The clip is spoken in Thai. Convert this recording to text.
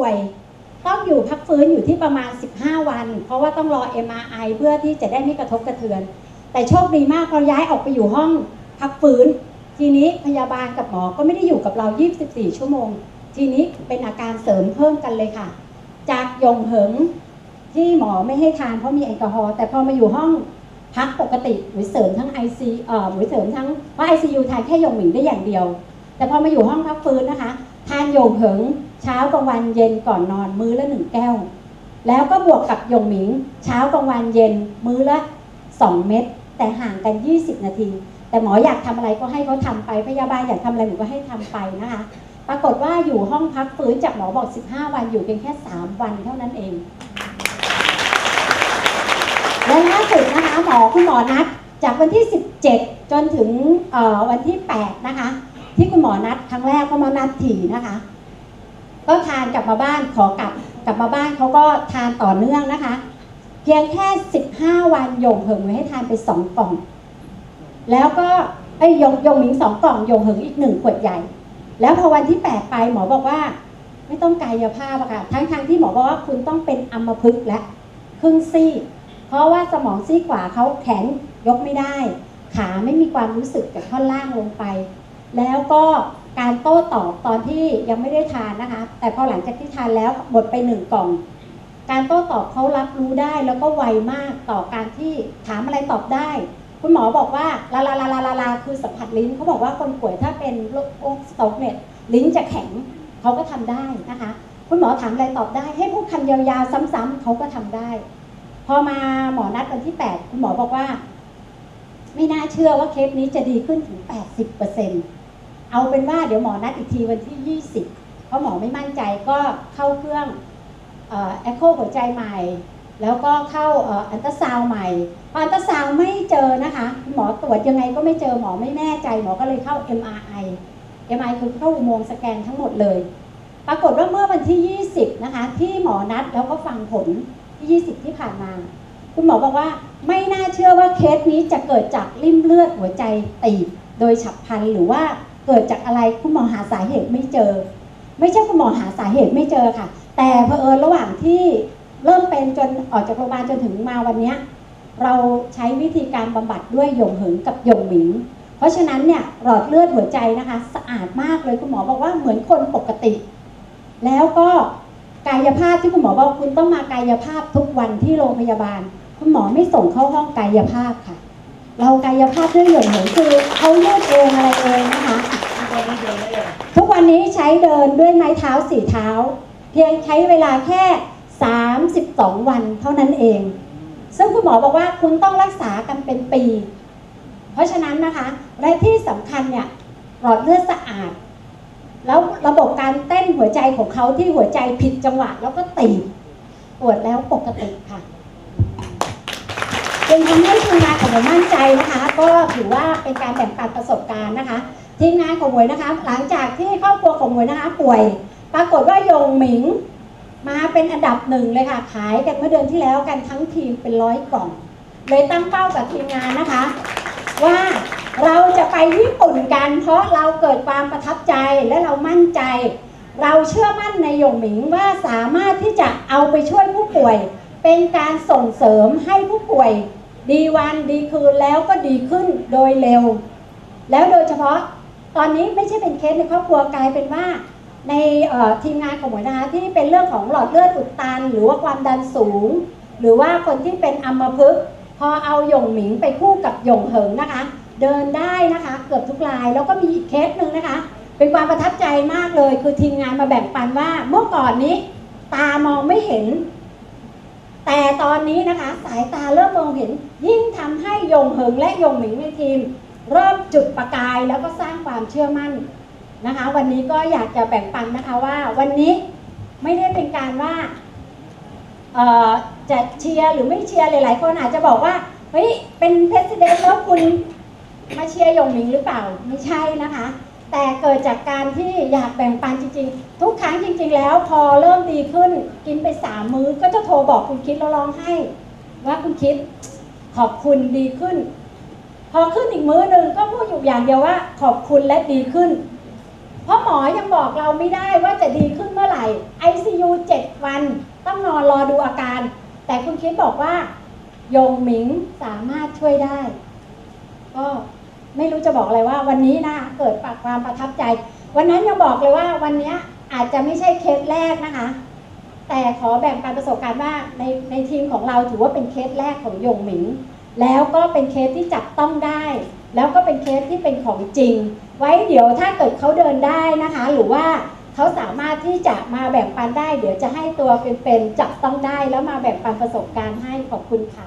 ป่วย ต้องอยู่พักฟื้นอยู่ที่ประมาณ 15 วัน เพราะว่าต้องรอ MRI เพื่อที่จะได้ไม่กระทบกระเทือน แต่โชคดีมากพอย้ายออกไปอยู่ห้องพักฟื้น ทีนี้พยาบาลกับหมอก็ไม่ได้อยู่กับเรา 24 ชั่วโมง ทีนี้เป็นอาการเสริมเพิ่มกันเลยค่ะ จากยงเหิงที่หมอไม่ให้ทานเพราะมีแอลกอฮอล์แต่พอมาอยู่ห้องพักปกติหรือเสริมทั้ง IC เอ่อหรือเสริมทั้งเพราะ ICU ทานแค่ยงหมิงได้อย่างเดียว แต่พอมาอยู่ห้องพักฟื้นนะคะ ทานโยงเหิง เช้ากลางวันเย็นก่อนนอนมื้อละหนึ่งแก้ว แล้วก็บวกกับยงหมิง เช้ากลางวันเย็นมื้อละ 2 เม็ดแต่ห่างกัน 20 นาที แต่หมออยากทำอะไรก็ให้เขาทำไปพยาบาลอยากทำอะไรหนูก็ให้ทำไปนะคะ ปรากฏว่าอยู่ห้องพักฟื้นจากหมอบอก 15 วันอยู่เพียงแค่ 3 วันเท่านั้นเองและล่าสุดนะคะหมอคุณหมอนัดจากวันที่ 17 จนถึงวันที่ 8 นะคะ ที่คุณหมอนัดครั้งแรกก็มานัดถี่นะคะ ก็ทานกลับมาบ้านขอกลับกลับมาบ้านเขาก็ทานต่อเนื่องนะคะ เพียงแค่ 15 วันโยงเหิงไว้ให้ทานไป 2 กล่อง แล้วก็ไอ้ยงยงหมิงสองกล่องโยงเหิงอีกหนึ่งขวดใหญ่ แล้วพอวันที่8ไปหมอบอกว่า ไม่ต้องกายภาพอะค่ะทั้งทางที่หมอบอกว่าคุณต้องเป็นอัมพฤกษ์และครึ่งซีกเพราะว่าสมองซีกขวาเขาแข็งยกไม่ได้ ขาไม่มีความรู้สึกจากท่อนล่างลงไป แล้วก็การโต้ตอบตอนที่ยังไม่ได้ทานนะคะ แต่พอหลังจากที่ทานแล้วหมดไปหนึ่งกล่อง การโต้ตอบเขารับรู้ได้แล้วก็ไวมากต่อการที่ถามอะไรตอบได้ คุณหมอบอกว่าลาลาลาลาลาลาคือสัมผัสลิ้นเขาบอกว่าคนป่วยถ้าเป็นโรคสโตรกเนี่ยลิ้นจะแข็งเขาก็ทำได้นะคะ คุณหมอถามอะไรตอบได้ ให้พูดคำยาวๆ ซ้ำๆเขาก็ทำได้ พอมาหมอนัดวันที่ 8 คุณหมอบอกว่า ไม่น่าเชื่อว่าเคสนี้จะดีขึ้นถึง 80%เปอร์เซ็นต์ เอาเป็นว่าเดี๋ยวหมอนัดอีกทีวันที่ 20 เพราะหมอไม่มั่นใจก็เข้าเครื่องเอ็กโคหัวใจใหม่ แล้วก็เข้าอันตราซาวใหม่พออันตราซาวไม่เจอนะคะคุณหมอตรวจยังไงก็ไม่เจอหมอไม่แน่ใจ หมอก็เลยเข้า MRI MRI คือเข้าอุโมงค์สแกนทั้งหมดเลย ปรากฏว่าเมื่อวันที่ 20 นะคะ ที่หมอนัดแล้วก็ฟังผลที่ 20 ที่ผ่านมา คุณหมอบอกว่าไม่น่าเชื่อว่าเคสนี้จะเกิดจากริ่มเลือดหัวใจตีบโดยฉับพลันหรือว่า กิดจากอะไรคุณหมอหาสาเหตุไม่เจอ ไม่ใช่คุณหมอหาสาเหตุไม่เจอค่ะ แต่เผอิญระหว่างที่เริ่มเป็นจนออกจากโรงพยาบาลจนถึงมาวันนี้เราใช้วิธีการบำบัดด้วยหยงเหิงกับหยงหมิง เพราะฉะนั้นเนี่ยหลอดเลือดหัวใจนะคะ สะอาดมากเลยคุณหมอบอกว่าเหมือนคนปกติ แล้วก็กายภาพที่คุณหมอบอกคุณต้องมากายภาพทุกวันที่โรงพยาบาล คุณหมอไม่ส่งเข้าห้องกายภาพค่ะ เรากายภาพด้วยหยงเหิงคือเขาเลือดเองอะไรเองนะคะทุกวันนี้ใช้เดินด้วยไม้เท้าสี่เท้า เพียงใช้เวลาแค่ 32 วันเท่านั้นเอง ซึ่งคุณหมอบอกว่าคุณต้องรักษากันเป็นปี เพราะฉะนั้นนะคะและที่สำคัญเนี่ยหลอดเลือดสะอาด แล้วระบบการเต้นหัวใจของเขาที่หัวใจผิดจังหวะ แล้วก็ตีบตรวจแล้วปกติค่ะ จึงทำให้ทีมงานของหมวยมั่นใจนะคะ ก็ถือว่าเป็นการแบ่งปันประสบการณ์นะคะทีมงานของหมวยนะคะ หลังจากที่ครอบครัวของหมวยนะคะ ป่วย ปรากฏว่ายงหมิงมาเป็นอันดับหนึ่งเลยค่ะ ขายกันเมื่อเดือนที่แล้วกันทั้งทีมเป็นร้อยกล่อง เลยตั้งเป้ากับทีมงานนะคะ ว่าเราจะไปญี่ปุ่นกัน เพราะเราเกิดความประทับใจและเรามั่นใจ เราเชื่อมั่นในหยงหมิงว่าสามารถที่จะเอาไปช่วยผู้ป่วย เป็นการส่งเสริมให้ผู้ป่วย ดีวันดีคืนแล้วก็ดีขึ้นโดยเร็ว แล้วโดยเฉพาะตอนนี้ไม่ใช่เป็นเคสในครอบครัวกลายเป็นว่า ในทีมงานของหมวยนะคะที่เป็นเรื่องของหลอดเลือดอุดตัน หรือว่าความดันสูง หรือว่าคนที่เป็นอัมพฤกษ์พอเอาหยงหมิงไปคู่กับหยงเหิงนะคะ เดินได้นะคะเกือบทุกรายแล้วก็มีอีกเคสหนึ่งนะคะ เป็นความประทับใจมากเลย คือทีมงานมาแบ่งปันว่าเมื่อก่อนนี้ ตามองไม่เห็น ต่ตอนนี้นะคะ สายตาเริ่มมองเห็น ยิ่งทำให้ยงเหิงและยงหมิงในทีม เริ่มจุดประกายแล้วก็สร้างความเชื่อมั่นนะคะ วันนี้ก็อยากจะแบ่งปันนะคะว่า วันนี้ไม่ได้เป็นการว่าจะเชียร์หรือไม่เชียร์หลาย ๆ คนอาจจะบอกว่าเฮ้ยเป็นเพรสิดเนแล้วคุณมาเชียร์ยงหมิงหรือเปล่าไม่ใช่นะคะ แต่เกิดจากการที่อยากแบ่งปันจริง ๆ ทุกครั้งจริง ๆ แล้วพอเริ่มดีขึ้นกินไปสามมื้อก็จะโทรบอกคุณคิดแล้วร้องไห้ ว่าคุณคิดขอบคุณดีขึ้น พอขึ้นอีกมื้อหนึ่งก็พูดอยู่อย่างเดียวว่า ขอบคุณและดีขึ้น เพราะหมอยังบอกเราไม่ได้ว่าจะดีขึ้นเมื่อไหร่ ICU 7 วันต้องนอนรอดูอาการ แต่คุณคิดบอกว่ายงหมิงสามารถช่วยได้ ก็ ไม่รู้จะบอกอะไรว่าวันนี้นะเกิดความประทับใจ วันนั้นยังบอกเลยว่าวันนี้อาจจะไม่ใช่เคสแรกนะคะ แต่ขอแบ่งปันประสบการณ์ว่าในในทีมของเราถือว่าเป็นเคสแรกของยงหมิง แล้วก็เป็นเคสที่จับต้องได้ แล้วก็เป็นเคสที่เป็นของจริง ไว้เดี๋ยวถ้าเกิดเขาเดินได้นะคะ หรือว่าเขาสามารถที่จะมาแบ่งปันได้ เดี๋ยวจะให้ตัวเป็นๆจับต้องได้แล้วมาแบ่งปันประสบการณ์ให้ขอบคุณค่ะ